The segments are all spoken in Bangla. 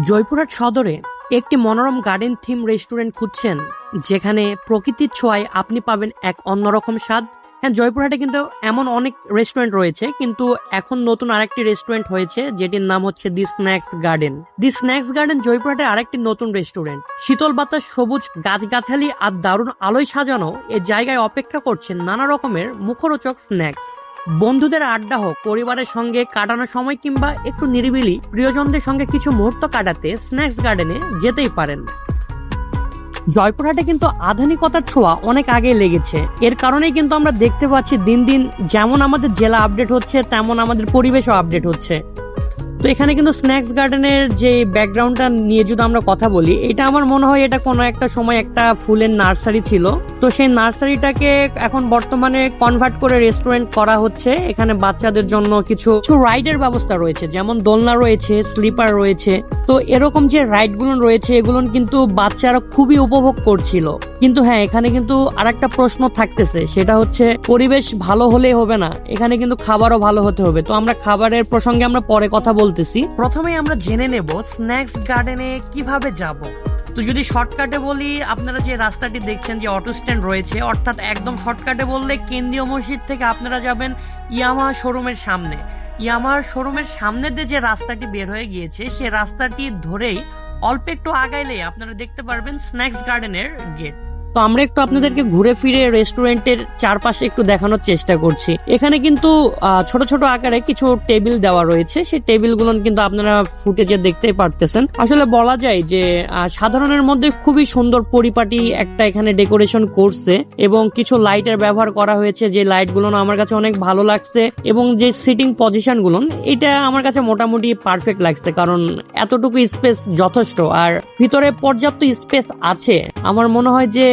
জয়পুরহাট সদরে একটি মনোরম গার্ডেন থিম রেস্টুরেন্ট খুঁজছেন, যেখানে প্রকৃতির ছোঁয়ায় আপনি পাবেন এক অন্যরকম স্বাদ। হ্যাঁ জয়পুরহাটে কিন্তু এমন অনেক রেস্টুরেন্ট রয়েছে, কিন্তু এখন নতুন আরেকটি রেস্টুরেন্ট হয়েছে, যেটির নাম হচ্ছে the snacks garden the snacks garden জয়পুরহাটের আরেকটি নতুন রেস্টুরেন্ট শীতল বাতাস, সবুজ গাছগাছালি আর দারুণ আলোয় সাজানো এ জায়গায় অপেক্ষা করছেন নানা রকমের মুখরোচক স্ন্যাক্স বন্ধুদের আড্ডা হোক, পরিবারের সঙ্গে কাটানোর সময় কিংবা একটু নিরিবিলি প্রিয়জনদের সঙ্গে কিছু মুহূর্ত কাটাতে স্ন্যাক্স গার্ডেনে যেতেই পারেন। জয়পুরহাটে কিন্তু আধুনিকতার ছোঁয়া অনেক আগে লেগেছে। এর কারণেই কিন্তু আমরা দেখতে পাচ্ছি দিন দিন যেমন আমাদের জেলা আপডেট হচ্ছে, তেমন আমাদের পরিবেশও আপডেট হচ্ছে। তো এখানে কিন্তু স্ন্যাক্স গার্ডেনের যে ব্যাকগ্রাউন্ডটা নিয়ে যদি আমরা কথা বলি, এটা আমার মনে হয় এটা কোনো একটা সময় একটা ফুলের নার্সারি ছিল। তো সেই নার্সারিটাকে এখন বর্তমানে কনভার্ট করে রেস্টুরেন্ট করা হচ্ছে। এখানে বাচ্চাদের জন্য কিছু রাইডের ব্যবস্থা রয়েছে, যেমন দোলনা রয়েছে স্লিপার রয়েছে। তো এরকম যে রাইডগুলো রয়েছে, এগুলো কিন্তু বাচ্চারা খুবই উপভোগ করছিল। কিন্তু হ্যাঁ এখানে কিন্তু আরেকটা প্রশ্ন থাকতেছে, সেটা হচ্ছে পরিবেশ ভালো হলে হবে না, এখানে কিন্তু খাবারও ভালো হতে হবে। তো আমরা খাবারের প্রসঙ্গে আমরা পরে কথা বলতেছি। প্রথমে আমরা জেনে নেব স্ন্যাক্স গার্ডেনে কীভাবে যাব। তো যদি শর্টকাটে বলি, আপনারা যে রাস্তাটি দেখছেন যে অটো স্ট্যান্ড রয়েছে, অর্থাৎ একদম শর্টকাটে বললে কেন্দ্রীয় মসজিদ থেকে আপনারা যাবেন ইয়ামা শোরুমের সামনে। ইয়ামার শোরুমের সামনে দিয়ে যে রাস্তাটি বের হয়ে গিয়েছে, সে রাস্তাটি ধরেই অল্প একটু আগাইলেই আপনারা দেখতে পারবেন স্ন্যাক্স গার্ডেনের গেট। তো আমরা একটু আপনাদেরকে ঘুরে ফিরে রেস্টুরেন্টের চারপাশে একটু দেখানোর চেষ্টা করছি। এখানে কিন্তু ছোট ছোট আকারে কিছু টেবিল দেওয়া রয়েছে। সেই টেবিলগুলো কিন্তু আপনারা ফুটেজে দেখতে পারতেছেন। আসলে বলা যায় যে সাধারণের মধ্যে খুবই সুন্দর পরিপাটি একটা এখানে ডেকোরেশন করছে এবং কিছু লাইটের ব্যবহার করা হয়েছে যে লাইটগুলো আমার কাছে অনেক ভালো লাগছে এবং যে সিটিং পজিশনগুলো এটা আমার কাছে মোটামুটি পারফেক্ট লাগছে কারণ এতটুকু স্পেস যথেষ্ট। আর ভিতরে পর্যাপ্ত স্পেস আছে। আমার মনে হয় যে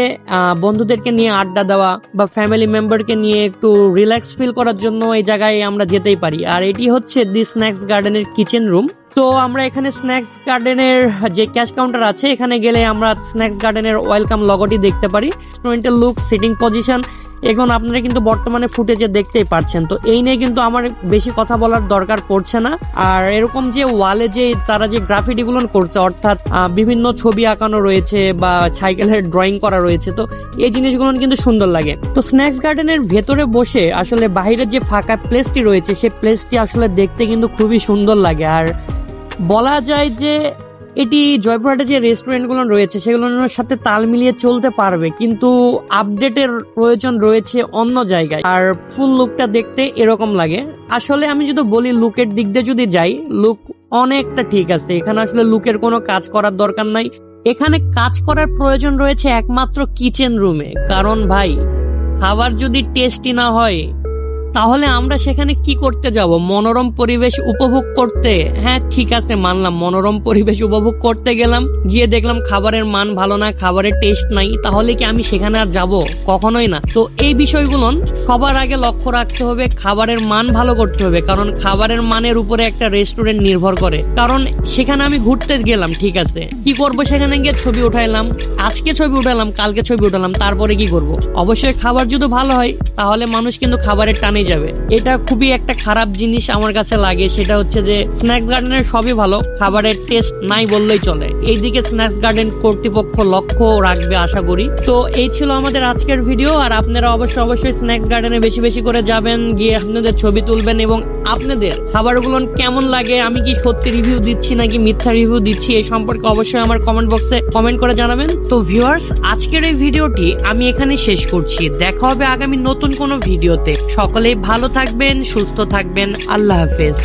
বন্ধুদেরকে নিয়ে আড্ডা দেওয়া বা ফ্যামিলি মেম্বারকে নিয়ে একটু রিল্যাক্স ফিল করার জন্য এই জায়গায় আমরা যেতেই পারি। আর এটি হচ্ছে দি স্ন্যাক্স গার্ডেনের কিচেন রুম তো আমরা এখানে স্ন্যাক্স গার্ডেনের যে ক্যাশ কাউন্টার আছে, এখানে গেলে আমরা স্ন্যাক্স গার্ডেনের ওয়েলকাম লগটি দেখতে পারি। রেস্টুরেন্টের লুক সিটিং পজিশন এগুলো আপনারা কিন্তু বর্তমানে ফুটেজে দেখতেই পারছেন। তো এই নিয়ে কিন্তু আমার বেশি কথা বলার দরকার পড়ছে না। আর এরকম যে ওয়ালে যে তারা যে গ্রাফিটি গুলো করছে, অর্থাৎ বিভিন্ন ছবি আঁকানো রয়েছে বা সাইকেলের ড্রয়িং করা রয়েছে, তো এই জিনিসগুলো কিন্তু সুন্দর লাগে। তো স্ন্যাক্স গার্ডেনের ভেতরে বসে আসলে বাইরের যে ফাঁকা প্লেসটি রয়েছে, সেই প্লেসটি আসলে দেখতে কিন্তু খুবই সুন্দর লাগে। আর বলা যায় যে এটি জয়পুরহাটে যে রেস্টুরেন্টগুলো রয়েছে, সেগুলোর সাথে তাল মিলিয়ে চলতে পারবে। কিন্তু আপডেটের প্রয়োজন রয়েছে অন্য জায়গায়। আর ফুল লুকটা দেখতে এরকম লাগে। আসলে আমি যদি বলি লুকের দিক দিয়ে যদি যাই লুক অনেকটা ঠিক আছে। এখানে আসলে লুকের কোনো কাজ করার দরকার নাই। এখানে কাজ করার প্রয়োজন রয়েছে একমাত্র কিচেন রুমে কারণ ভাই, খাবার যদি টেস্টি না হয় তাহলে আমরা সেখানে কি করতে যাব? মনোরম পরিবেশ উপভোগ করতে? হ্যাঁ ঠিক আছে, মানলাম। মনোরম পরিবেশ উপভোগ করতে গেলাম। গিয়ে দেখলাম খাবারের মান ভালো না, খাবারের টেস্ট নাই। তাহলে কি আমি সেখানে আর যাব? কখনোই না। তো এই বিষয়গুলো সবার আগে লক্ষ্য রাখতে হবে, খাবারের মান ভালো করতে হবে। কারণ খাবারের মানের উপরে একটা রেস্টুরেন্ট নির্ভর করে। কারণ সেখানে আমি ঘুরতে গেলাম, ঠিক আছে। কি করব সেখানে গিয়ে? ছবি উঠাইলাম। আজকে ছবি উঠালাম, কালকে ছবি উঠালাম। তারপরে কি করব? অবশ্যই খাবার যদি ভালো হয়, তাহলে মানুষ কিন্তু খাবারের টানে যাবে। এটা খুবই একটা খারাপ জিনিস আমার কাছে লাগে, সেটা হচ্ছে যে স্ন্যাক্স গার্ডেনের সবই ভালো, খাবারের টেস্ট নাই বললেই চলে। এইদিকে স্ন্যাক্স গার্ডেন কর্তৃপক্ষ লক্ষ্য রাখবে আশা করি। তো এই ছিল আমাদের আজকের ভিডিও আর আপনারা অবশ্যই অবশ্যই স্ন্যাক্স গার্ডেনে বেশি বেশি করে যাবেন, গিয়ে আপনাদের ছবি তুলবেন এবং আপনাদের খাবারগুলো কেমন লাগে? আমি কি সত্যি রিভিউ দিচ্ছি নাকি মিথ্যা রিভিউ দিচ্ছি? এই সম্পর্কে অবশ্যই আমার কমেন্ট বক্সে কমেন্ট করে জানাবেন। তো ভিউয়ার্স আজকের এই ভিডিওটি আমি এখানে শেষ করছি। দেখা হবে আগামী নতুন কোনো ভিডিওতে সকলেই ভালো থাকবেন, সুস্থ থাকবেন। আল্লাহ হাফেজ।